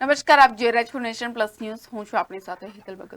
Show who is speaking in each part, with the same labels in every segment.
Speaker 1: નમસ્કાર, આપ જોઈ રહ્યા છો નેશન પ્લસ ન્યૂઝ. હું છું આપણી સાથે હેતલ ભગત.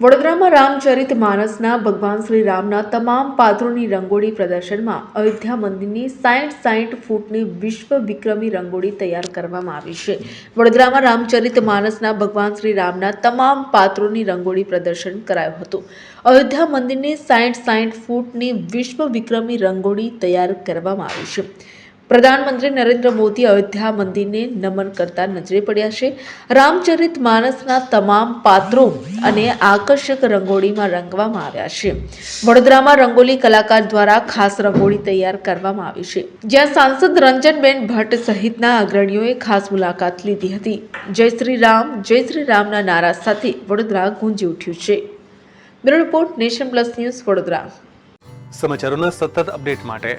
Speaker 2: વડોદરામાં રામચરિત માનસના ભગવાન શ્રી રામના તમામ પાત્રોની રંગોળી પ્રદર્શનમાં અયોધ્યા મંદિરની સાઠ સાઠ ફૂટની વિશ્વ વિક્રમી રંગોળી તૈયાર કરવામાં આવી છે. વડોદરામાં રામચરિત માનસના ભગવાન શ્રી રામના તમામ પાત્રોની રંગોળી પ્રદર્શન કરાયું હતું. અયોધ્યા મંદિરની સાઠ સાઠ ફૂટની વિશ્વ વિક્રમી રંગોળી તૈયાર કરવામાં આવી છે. પ્રધાનમંત્રી નરેન્દ્ર મોદી અયોધ્યા મંદિરને નમન કરતા નજરે પડ્યા છે. રામચરિત માનસના તમામ પાત્રો અને આકર્ષક રંગોળીમાં રંગવામાં આવ્યા છે. વડોદરામાં રંગોલી કલાકાર દ્વારા ખાસ રંગોળી તૈયાર કરવામાં આવી છે. જ્યાં સાંસદ રંજનબેન ભટ્ટ સહિતના અગ્રણીઓએ ખાસ મુલાકાત લીધી હતી. જય શ્રી રામ, જય શ્રી રામના નારા સાથે વડોદરા ગુંજી ઉઠ્યું છે. Bureau report nation plus news Vadodara.
Speaker 3: સમાચારોના સતત અપડેટ માટે